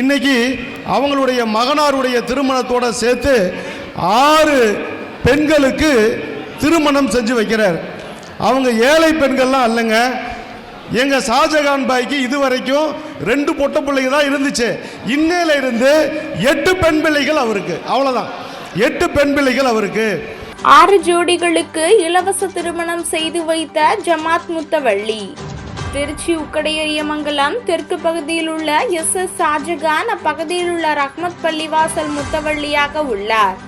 இன்னைக்கு அவங்களுடைய மகனாருடைய திருமணத்தோடு சேர்த்து ஆறு பெண்களுக்கு திருமணம் செஞ்சு வைக்கிறார். அவங்க ஏழை பெண்கள்லாம் அல்லங்க. எங்கள் ஷாஜகான் பாய்க்கு இது வரைக்கும் ரெண்டு பொட்ட பிள்ளைங்க தான் இருந்துச்சு. இன்னையில இருந்து எட்டு பெண் பிள்ளைகள் அவருக்கு. அவ்வளோதான் எட்டு பெண் பிள்ளைகள் அவருக்கு. ஆறு ஜோடிகளுக்கு இலவச திருமணம் செய்து வைத்த ஜமாத் முத்தவள்ளி. திருச்சி உக்கடையரியமங்கலம் தெற்கு பகுதியில் உள்ள எஸ் எஸ் ஷாஜகான் அப்பகுதியில் உள்ள ரஹ்மத் பள்ளிவாசல் முத்தவள்ளியாக உள்ளார்.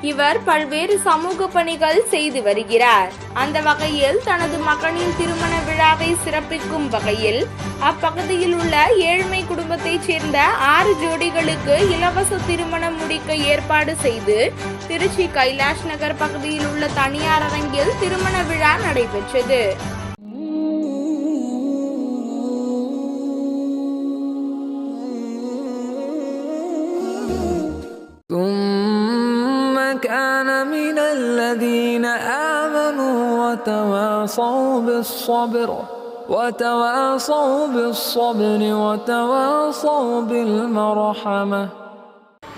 இவர் பல்வேறு சமூக பணிகள் செய்து வருகிறார். அந்த வகையில் தனது மகனின் திருமண விழாவை சிறப்பிக்கும் வகையில் அப்பகுதியில் உள்ள ஏழ்மை குடும்பத்தைச் சேர்ந்த ஆறு ஜோடிகளுக்கு இலவச திருமணம் முடிக்க ஏற்பாடு செய்து திருச்சி கைலாஷ் நகர் பகுதியில் உள்ள தனியார் அரங்கில் திருமண விழா நடைபெற்றது. وتواصوا بالصبر وتواصوا بالصبر وتواصوا بالمرحمة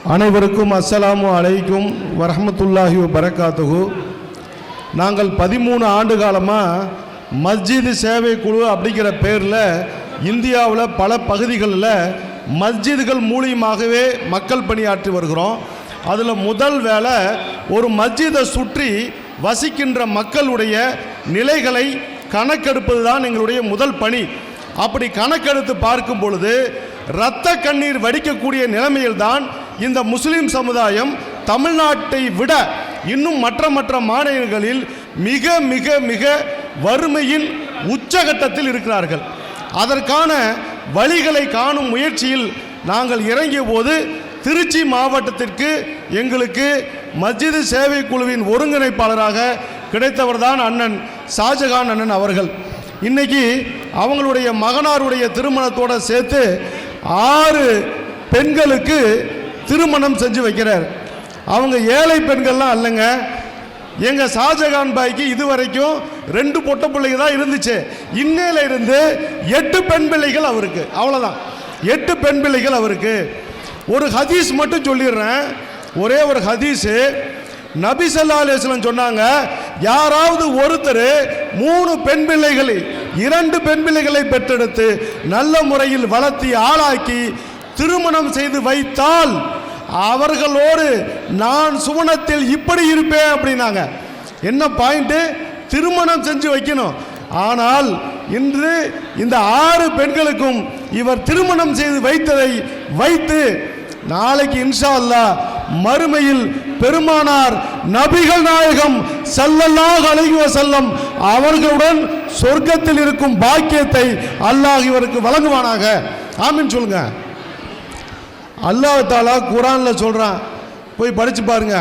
அனைவருக்கும் அஸ்ஸலாமு அலைக்கும் வரஹ்மத்துல்லாஹி வரகாத்துகு நாங்கள் பதிமூணு ஆண்டு காலமாக மஸ்ஜிது சேவை குழு அப்படிங்கிற பேரில் இந்தியாவில் பல பகுதிகளில் மஸ்ஜிதுகள் மூலியமாகவே மக்கள் பணியாற்றி வருகிறோம் அதில் முதல் வேலை ஒரு மஸ்ஜிதை சுற்றி வசிக்கின்ற மக்களுடைய நிலைகளை கணக்கெடுப்பது தான் எங்களுடைய முதல் பணி. அப்படி கணக்கெடுத்து பார்க்கும் பொழுது இரத்த கண்ணீர் வடிக்கக்கூடிய நிலைமையில்தான் இந்த முஸ்லிம் சமுதாயம் தமிழ்நாட்டை விட இன்னும் மற்ற மற்ற மாநிலங்களில் மிக மிக மிக வறுமையின் உச்சகட்டத்தில் இருக்கிறார்கள். அதற்கான வழிகளை காணும் முயற்சியில் நாங்கள் இறங்கிய போது திருச்சி மாவட்டத்திற்கு எங்களுக்கு மஸ்ஜிது சேவை குழுவின் ஒருங்கிணைப்பாளராக கிடைத்தவர் தான் அண்ணன் ஷாஜகான் அண்ணன் அவர்கள். இன்னைக்கு அவங்களுடைய மகனாருடைய திருமணத்தோடு சேர்த்து ஆறு பெண்களுக்கு திருமணம் செஞ்சு வைக்கிறார். அவங்க ஏழை பெண்கள்லாம் அல்லங்க. எங்கள் ஷாஜகான் பாய்க்கு இது வரைக்கும் ரெண்டு பொட்ட பிள்ளைங்க தான் இருந்துச்சு. இன்னையில இருந்து எட்டு பெண் பிள்ளைகள் அவருக்கு. அவ்வளோதான் எட்டு பெண் பிள்ளைகள் அவருக்கு. ஒரு ஹதீஸ் மட்டும் சொல்லிடுறேன். ஒரே ஒரு ஹதீஸு. நபிசல்லா ஸல்லல்லாஹு சொன்னாங்க யாராவது ஒருத்தர் மூணு பெண் பிள்ளைகளை இரண்டு பெண் பிள்ளைகளை பெற்றெடுத்து நல்ல முறையில் வளர்த்தி ஆளாக்கி திருமணம் செய்து வைத்தால் அவர்களோடு நான் சுவனத்தில் இப்படி இருப்பேன் அப்படின்னாங்க. என்ன பாயிண்ட்டு திருமணம் செஞ்சு வைக்கணும். ஆனால் இன்று இந்த ஆறு பெண்களுக்கும் இவர் திருமணம் செய்து வைத்ததை வைத்து நாளைக்கு இன்ஷா அல்லாஹ் மறுமையில் பெருமானார் நபிகள் நாயகம் செல்லல்லாக அழகிய செல்லம் அவர்களுடன் சொர்க்கத்தில் இருக்கும் பாக்கியத்தை அல்லாஹ் இவருக்கு வழங்குவானாக. ஆமின்னு சொல்லுங்க. அல்லாஹ் தாலா குரான்ல சொல்றான். போய் படிச்சு பாருங்க.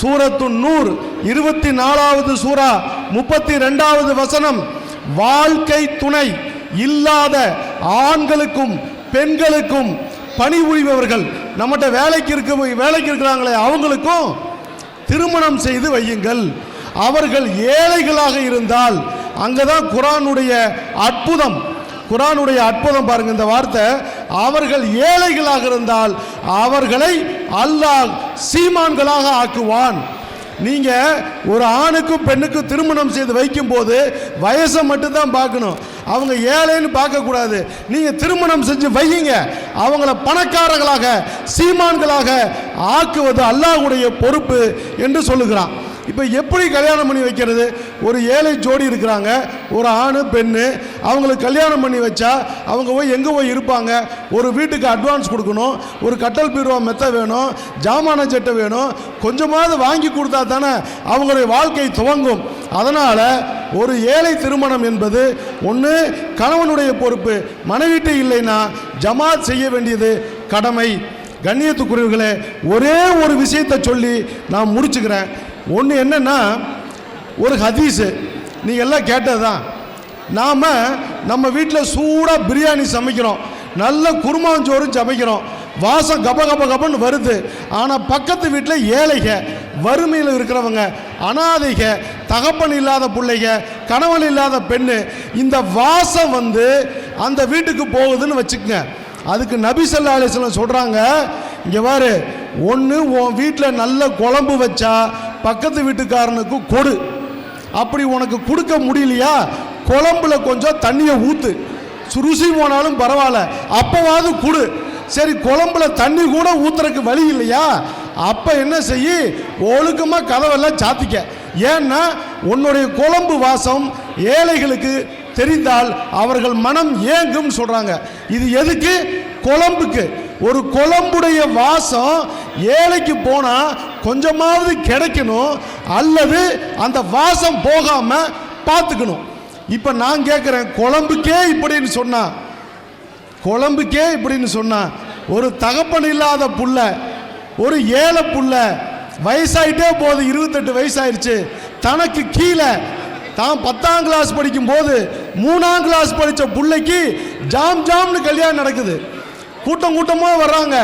சூரத்து நூறு இருபத்தி நாலாவது சூரா முப்பத்தி ரெண்டாவது வசனம். வாழ்க்கை துணை இல்லாத ஆண்களுக்கும் பெண்களுக்கும் பணி புரிபவர்கள் நம்மகிட்ட வேலைக்கு இருக்க வேலைக்கு இருக்கிறாங்களே அவங்களுக்கும் திருமணம் செய்து வையுங்கள். அவர்கள் ஏழைகளாக இருந்தால் அங்கே தான் குரானுடைய அற்புதம். குரானுடைய அற்புதம் பாருங்க இந்த வார்த்தை. அவர்கள் ஏழைகளாக இருந்தால் அவர்களை அல்லாஹ் சீமான்களாக ஆக்குவான். நீங்க ஒரு ஆணுக்கும் பெண்ணுக்கும் திருமணம் செய்து வைக்கும் போது வயசை மட்டும்தான் பார்க்கணும். அவங்க ஏழைன்னு பார்க்கக்கூடாது. நீங்க திருமணம் செஞ்சு வையுங்க. அவங்கள பணக்காரர்களாக சீமான்களாக ஆக்குவது அல்லாஹ்வுடைய பொறுப்பு என்று சொல்லுகிறான். இப்போ எப்படி கல்யாணம் பண்ணி வைக்கிறது? ஒரு ஏழை ஜோடி இருக்கிறாங்க ஒரு ஆணு பெண்ணு அவங்களுக்கு கல்யாணம் பண்ணி வச்சா அவங்க போய் எங்கே போய் இருப்பாங்க? ஒரு வீட்டுக்கு அட்வான்ஸ் கொடுக்கணும் ஒரு கட்டல் பீரோ மெத்த வேணும் ஜாமான சட்டை வேணும் கொஞ்சமாவது வாங்கி கொடுத்தா தானே அவங்களுடைய வாழ்க்கை துவங்கும். அதனால் ஒரு ஏழை திருமணம் என்பது ஒன்று கணவனுடைய பொறுப்பு. மனைவிட்டு இல்லைன்னா ஜமாத் செய்ய வேண்டியது கடமை. கண்ணியத்துக்குரியவர்களே ஒரே ஒரு விஷயத்தை சொல்லி நான் முடிச்சுக்கிறேன். ஒன்று என்னென்னா ஒரு ஹதீஸு. நீங்கள் எல்லாம் கேட்டது தான் நாம் நம்ம வீட்டில் சூடாக பிரியாணி சமைக்கிறோம். நல்ல குருமாஞ்சோறும் சமைக்கிறோம். வாசம் கப கப கபன்னு வருது. ஆனால் பக்கத்து வீட்டில் ஏழைகள் வறுமையில் இருக்கிறவங்க அனாதைக தகப்பன் இல்லாத பிள்ளைங்க கணவன் இல்லாத பெண்ணு இந்த வாசம் வந்து அந்த வீட்டுக்கு போகுதுன்னு வச்சுக்கோங்க. அதுக்கு நபி ஸல்லல்லாஹு சொல்கிறாங்க இங்கே பாரு ஒன்று உன் வீட்டில் நல்ல குழம்பு வச்சா பக்கத்து வீட்டுக்காரனுக்கு கொடு. அப்படி உனக்கு கொடுக்க முடியலையா? குழம்புல கொஞ்சம் தண்ணியை ஊற்று ருசி போனாலும் பரவாயில்ல அப்போவாவது கொடு. சரி குழம்புல தண்ணி கூட ஊற்றுறக்கு வழி இல்லையா? அப்போ என்ன செய்ய? ஒழுக்கமாக கதவெல்லாம் சாத்திக்க. ஏன்னா உன்னுடைய குழம்பு வாசம் ஏழைகளுக்கு தெரிந்தால் அவர்கள் மனம் ஏங்கும் சொல்கிறாங்க இது எதுக்கு? குழம்புக்கு. ஒரு குழம்புடைய வாசம் ஏழைக்கு போனால் கொஞ்சமாவது கிடைக்கணும் அல்லது அந்த வாசம் போகாமல் பார்த்துக்கணும் இப்போ நான் கேட்குறேன் குழம்புக்கே இப்படின்னு சொன்னான் குழம்புக்கே இப்படின்னு சொன்னா. ஒரு தகப்பன் இல்லாத புள்ள ஒரு ஏழை புள்ள வயசாயிட்டே போகுது இருபத்தெட்டு வயசாயிருச்சு. தனக்கு கீழே தான் பத்தாம் கிளாஸ் படிக்கும் போது மூணாம் கிளாஸ் படித்த பிள்ளைக்கு ஜாம் ஜாம்னு கல்யாணம் நடக்குது. கூட்டம் கூட்டமாக வர்றாங்க.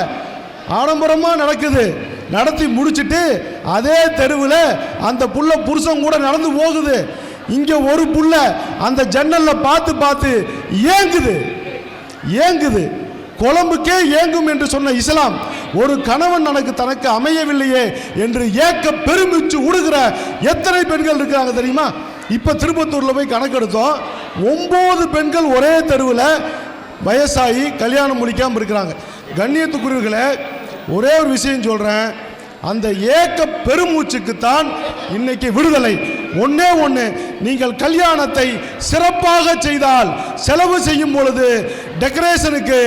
ஆடம்பரமாக நடக்குது. நடத்தி முடிச்சுட்டு அதே தெருவில் அந்த புள்ள புருஷன் கூட நடந்து போகுது. இங்கே ஒரு புள்ள அந்த ஜன்னலில் பார்த்து பார்த்து ஏங்குது. ஏங்குது. குழம்புக்கே ஏங்கும் என்று சொன்ன இஸ்லாம் ஒரு கணவன் எனக்கு தனக்கு அமையவில்லையே என்று ஏக்க பெருமிச்சு உடுகிற எத்தனை பெண்கள் இருக்கிறாங்க தெரியுமா? இப்ப திருப்பத்தூர்ல போய் கணக்கெடுத்தோம் ஒன்பது பெண்கள் ஒரே தெருவில் வயசாகி கல்யாணம் முடிக்காமல் இருக்கிறாங்க. கண்ணியத்துக்குரியவர்களை ஒரே ஒரு விஷயம் சொல்கிறேன் அந்த ஏக்க பெருமூச்சுக்குத்தான் இன்னைக்கு விடுதலை. ஒன்றே ஒன்று நீங்கள் கல்யாணத்தை சிறப்பாக செய்தால் செலவு செய்யும் பொழுது டெக்கரேஷனுக்கு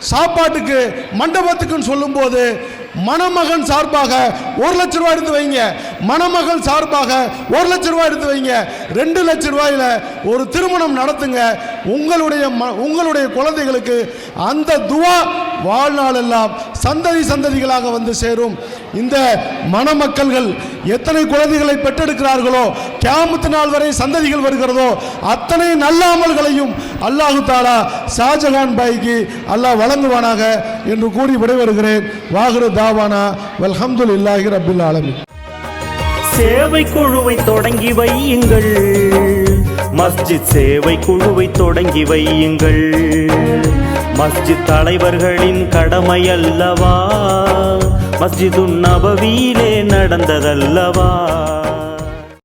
சாப்பாட்டுக்கு மண்டபத்துக்குன்னு சொல்லும்போது மணமகன் சார்பாக ஒரு லட்ச ரூபாய் எடுத்து வைங்க. மணமகள் சார்பாக ஒரு லட்ச ரூபாய் எடுத்து வைங்க. ரெண்டு லட்ச ரூபாயில ஒரு திருமணம் நடத்துங்க. உங்களுடைய ம- உங்களுடைய குழந்தைகளுக்கு அந்த துவா வாழ்நாள் எல்லாம் சந்ததி சந்ததிகளாக வந்து சேரும். இந்த மணமக்கள்கள் எத்தனை குழந்தைகளை பெற்றெடுக்கிறார்களோ கேமத்து நாள் வரை சந்ததிகள் வருகிறதோ அத்தனை நல்ல அமல்களையும் அல்லாஹு தாலா ஷாஜகான் பாய்க்கு அல்லாஹ் வழங்குவானாக என்று கூறி விடைபெறுகிறேன். வாகுரு தாவானா வல்ஹம்துலில்லாஹி ரபில் ஆலமி சேவை குழுவை தொடங்கி வையுங்கள். மஸ்ஜித் சேவை குழுவை தொடங்கி வையுங்கள். மஸ்ஜித் தலைவர்களின் கடமை அல்லவா? மஸ்ஜிதுன் நபவியிலே நடந்ததல்லவா?